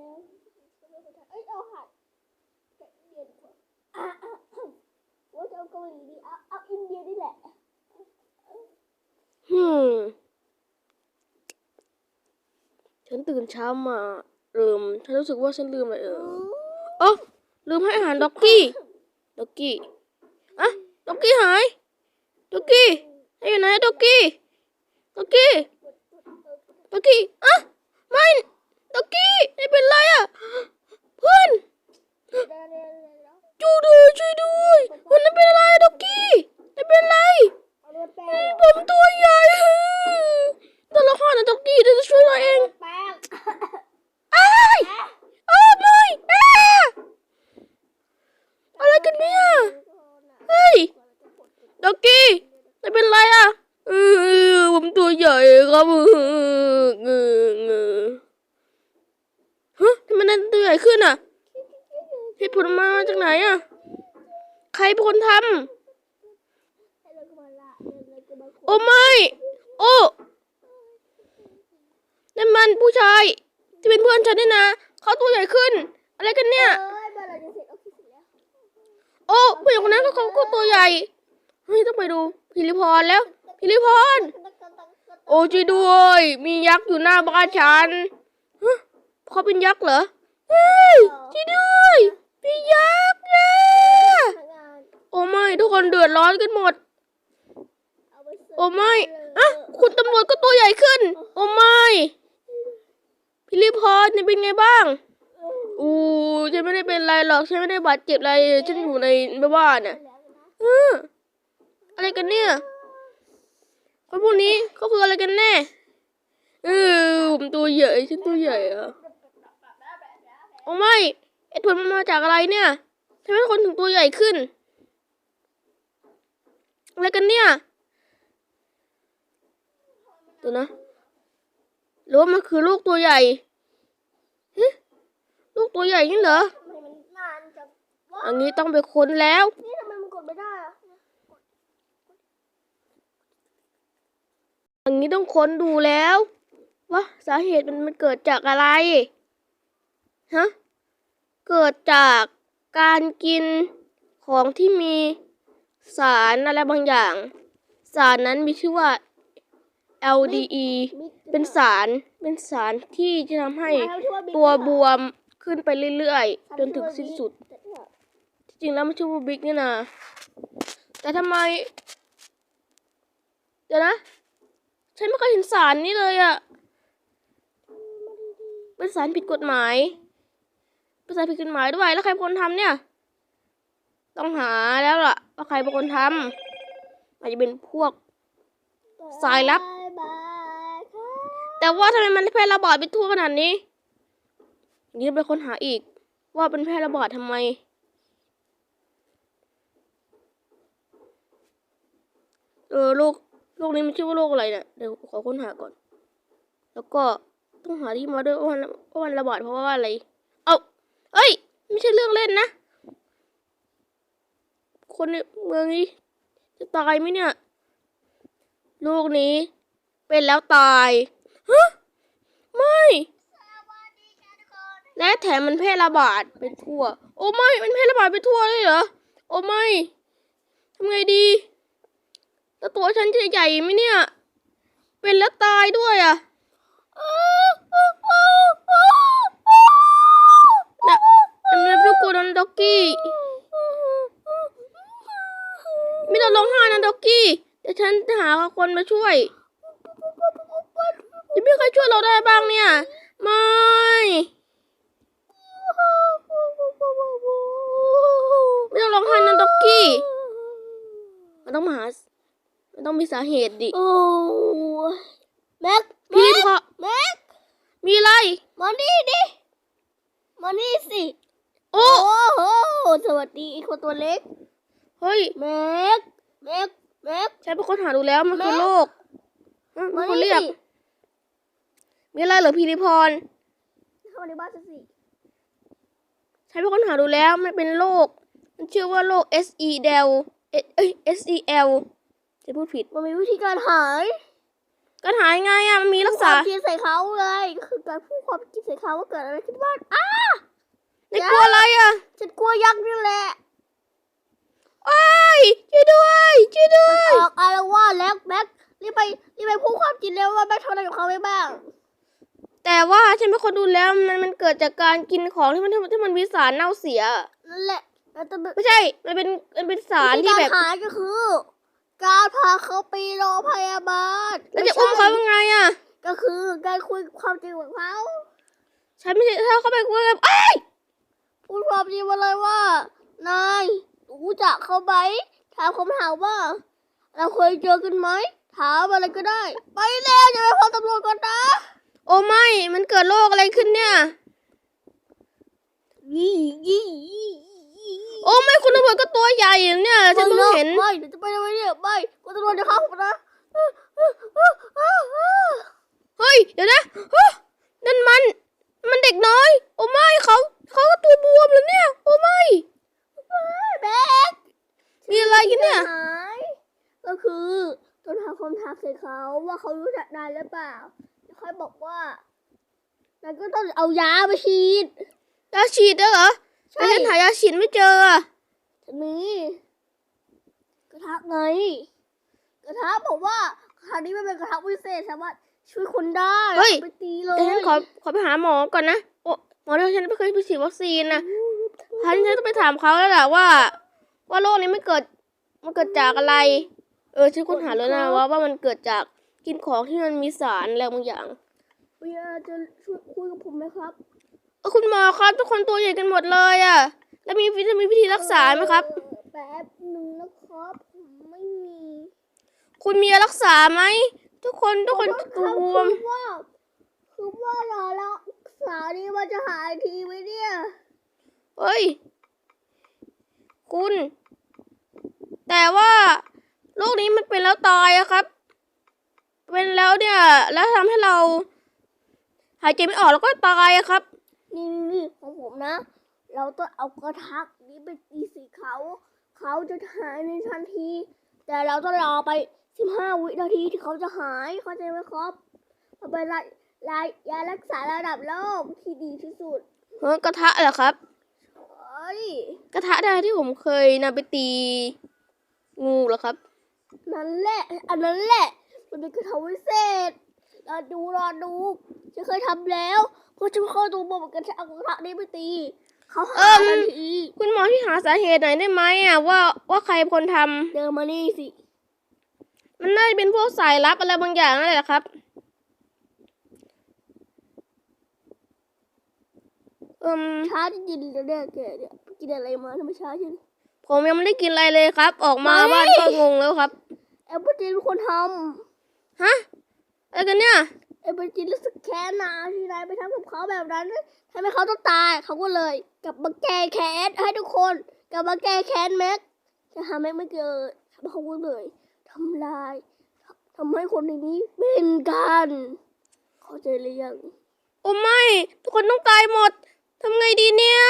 แล้วเอ้ยเอาหัดแต่อินเดียดีกว่าอะอะอะว่าจะเอาเกาหลีดีเอาเอาอินเดียนี่แหละฮึมฉันตื่นเช้ามาลืมฉันรู้สึกว่าฉันลืมอะไรเอออ๋อลืมให้อาหารด็อกกี้ด็อกกี้อะด็อกกี้หายด็อกกี้ให้อยู่ไหนด็อกกี้ด็อกกี้ด็อกกี้อะไม่ ด็อกกี้ไม่เป็นไรอะเพื่อนช่วยด้วยช่วยด้วยมันไม่เป็นอะไรด็อกกี้ไม่เป็นไรผมตัวใหญ่ตัวละครนะด็อกกี้เดี๋ยวจะช่วยเราเองแป้งอ้ายอ้าวไม่อ้าอะไรกันเนี่ยเฮ้ยด็อกกี้ไม่เป็นไรอะเออผมตัวใหญ่ครับเออเงอเงอฮะท ไมนั่นตัวใหญ่ขึ้นอะเหตุผลมาจากไหนอะ ใครเป็นคนทำโอ้ไม่ โอ้นั่นมันผู้ชายที่เป็นเพื่อนฉันนี่นะ เขาตัวใหญ่ขึ้น อะไรกันเนี่ย โอ้ผู้หญิงคนนั้นเขาก็ตัวใหญ่เฮ้ยต้องไปดูพิริพรแล้วพิริพรโอ้ช่วยด้วย มียักษ์อยู่หน้าบ้านฉันเขาเป็นยักษ์เหรอ เฮ้ยช่วยด้วยมียักษ์เนี่ยโอ้ไม่ทุกคนเดือดร้อนกันหมด โอ้ไม่อะคุณตำรวจก็ตัวใหญ่ขึ้น โอ้ไม่พิริพรนี่เป็นไงบ้างอู้ฉันไม่ได้เป็นไรหรอกฉันไม่ได้บาดเจ็บอะไรฉันอยู่ในบ้านน่ะแล้วนะเอออะไรกันเนี่ยคนพวกนี้เขาคืออะไรกันแน่เออผมตัวใหญ่ฉันตัวใหญ่อะ โอ้ไม่ไอ้ผลมันมาจากอะไรเนี่ยทำไมคนถึงตัวใหญ่ขึ้น อะไรกันเนี่ยเดี๋ยวนะหรือว่ามันคือลูกตัวใหญ่ฮะลูกตัวใหญ่นี่เหรอทำไมมันนานจังวะอันนี้ต้องไปค้นแล้วนี่ทำไมมันกดไม่ได้อะอันนี้ต้องค้นดูแล้วว่าสาเหตุมันมันเกิดจากอะไร ฮะเกิดจากการกินของที่มีสารอะไรบางอย่าง สารนั้นมีชื่อว่า LDE เป็นสารเป็นสารที่จะทำให้ตัวบวมขึ้นไปเรื่อยๆ จนถึงสิ้นสุด จริงๆแล้วมันชื่อว่าบิ๊กนี่นะแต่ทำไม เดี๋ยวนะ ฉันไม่เคยเห็นสารนี้เลยอะเป็นสารผิดกฎหมาย เป็นสารผิดกฎหมายด้วย แล้วใครเป็นคนทำเนี่ย ต้องหาแล้วล่ะ ว่าใครเป็นคนทำอาจจะเป็นพวกสายลับบ๊ายบายค่ะแต่ว่าทำไมมันแพร่ระบาดไปทั่วขนาดนี้อย่างนี้ต้องไปค้นหาอีก ว่าเป็นแพร่ระบาดทำไม เออโรคโรคนี้มันชื่อว่าโรคอะไรเนี่ยเดี๋ยวขอค้นหาก่อน แล้วก็ต้องหาที่มาด้วยว่ามันว่ามันระบาดเพราะว่าอะไร เอา เอ้ย ไม่ใช่เรื่องเล่นนะ คนในเมืองนี้ จะตายไหมเนี่ยโรคนี้ เป็นแล้วตายฮะไม่ และแถมมันแพร่ระบาดไปทั่ว โอ้ไม่ มันแพร่ระบาดไปทั่วเลยเหรอ โอ้ไม่ทำไงดีแล้วตัวฉันจะใหญ่ไหมเนี่ย เป็นแล้วตายด้วยอะนะอันนี้ลูกกูโดนด็อกกี้ ไม่ต้องร้องไห้นะด็อกกี้เดี๋ยวฉันจะ หาคนมาช่วยจะมีใครช่วยเราได้บ้างเนี่ย ไม่ ไม่ต้องร้องไห้นะด็อกกี้ มันต้องมาหามันต้องมีสาเหตุดิโอ้ยแม็กพี่พอแม็กมีอะไร มานี่ดิ มานี่สิ โอ้โอ้โหสวัสดีอีกคนตัวเล็ก เฮ้ย แม็ก แม็ก แม็กฉันเป็นคนหาดูแล้วมันคือแม่โรคฮะมันคนเรียกสิมีอะไรเหรอพีริพรเข้ามาในบ้านฉันสิฉันเป็นคนหาดูแล้วมันเป็นโรคมันชื่อว่าโรค S E L เอ้ย S E L จะพูดผิด มันมีวิธีการหายการหายไงอะมันมีรักษาพูดความจริงใส่เขาเลยก็คือการพูดความจริงใส่เขาว่าเกิดอะไรขึ้นบ้างอ้าในกลัวอะไรอะฉันกลัวยักษ์นี่แหละ ว้ายช่วยด้วยช่วยด้วย ออกอารวาสแล้วแม็กรีบไปรีบ ไปพูดความจริงแล้วว่าแม็กทำอะไรกับเขาไว้บ้าง แต่ว่าฉันเป็นคนดูแล้วมันมันเกิดจากการกินของที่มันที่มันมีสารเน่าเสีย นั่นแหละแล้วจะไม่ใช่ มันเป็นมันเป็นสารวิธีที่การแบบหายก็คือ การพาเขาไปโรงพยาบาลแล้วจะอุ้มเขายังไงอะ ก็คือการคุยความจริงของเขาฉันไม่ใช่ถ้าเขาไปคุยกับไอ้ายพูดความจริงมาเลยว่านายรู้จักเขาไหมถามคำถามว่า เราเคยเจอกันไหม ถามอะไรก็ได้ ไปแล้วอย่าไปพบตำรวจก่อนนะ โอ้ไม่ มันเกิดโรคอะไรขึ้นเนี่ยยี่ยี่ยี่ยี่โอ้ไม่คุณตำรวจก็ตัวใหญ่อย่างเนี่ยฉันเพิ่งเห็นไม่เดี๋ยวจะไปทำไมเนี่ยไม่คุณตำรวจจะฆ่าผมนะเฮ้ยเดี๋ยวนะฮะนั่นมัน มันเด็กน้อย โอ้ไม่เขาเขาก็ตัวบวมแล้วเนี่ย โอ้ไม่ แบ๊ก มีอะไรกันเนี่ย หายก็คือต้ องถามใส่เขาว่าเขารู้จักนายหรือเปล่าแล้วค่อยบอกว่านายก็ต้องเอายาไปฉีด ยาฉีดด้วยเหรอใช่ แต่ฉันหายาฉีดไม่เจออะจะมีกระทะไงกระทะบอกว่ากระทะนี้มันเป็นกระทะพิเศษสามารถช่วยคนได้อาไปตีเลยแต่ฉันขอขอไปหาหมอก่อนนะ โอ้หมอเดี๋ยวฉันไม่เคยไปฉีดวัคซีนนะฉันฉันต้องไปถามเขาแล้วแหละว่า ว่าโรคนี้ไม่เกิดมันเกิดจากอะไร ออฉันค้นหาแล้วนะว่าว่ามันเกิดจากกินของที่มันมีสารอะไรบางอย่างเวียจะช่วยคุยกับผมไหมครับเออคุณหมอครับทุกคนตัวใหญ่กันหมดเลยอะแล้วมีวิธีมีวิธีรักษาไหมครับเออแป๊บหนึ่งนะครับผมไม่มี คุณมียารักษาไหมทุกคนทุกคนขอโทษตัวรับบวมคือว่าคือว่าเรารักษานี้มันจะหายทีไหมเนี่ยเฮ้ย คุณ แต่ว่า โรคนี้มันเป็นแล้วตายอะครับ เป็นแล้วเนี่ย แล้วทำให้เรา หายใจไม่ออกแล้วก็ตายอะครับ นี่นี่ของผมนะ เราต้องเอากระทักนี้ไปตีสีเขาเขาจะหายในทันที แต่เราต้องรอไปสิบห้าวินาทีที่เขาจะหายเข้าใจไหมครับมันเป็นรายรายยารักษาระดับโลกที่ดีที่สุดเฮ้ยกระทะเหรอครับเอ้ยกระทะได้ที่ผมเคยนำไปตีงูเหรอครับ นั่นแหละ อันนั้นแหละ มันเป็นกระทำวิเศษรอดูรอดูฉันเคยทำแล้วเพราะฉันเคยดูบอกเหมือนกันฉันเอากระทะนี้ไปตีเขาเอิ่หามทันทีคุณหมอที่หาสาเหตุหน่อยได้ไหมอะว่าว่าใครเป็นคนทำเดินมานี่สิ มันน่าจะเป็นพวกสายลับอะไรบางอย่างนั่นแหละครับ เอืมช้าจริงๆแล้วเนี่ยแกเนี่ยกินอะไรมาทำไมช้าจัง ผมยังไม่ได้กินอะไรเลยครับ ออกมาไม่ บ้านก็งงแล้วครับแอปเปิลจีนเป็นคนทฮะอะไรกันเนี่ยำแอปเปิลจีนรู้สึกแค้นนาที่นายไปทำกับเขาแบบนั้นทำให้เขาต้องตายเขาก็เลย กลับมาแก้แค้นให้ทุกคนกลับมาแก้แค้นแม็กจะหาแม็กไม่เจอทำให้เขาก็เลยทำลายทำให้คนในนี้เป็นกันเข้าใจหรือยัง โอ้ไม่ ทุกคนต้องตายหมดทำไงดีเนี่ย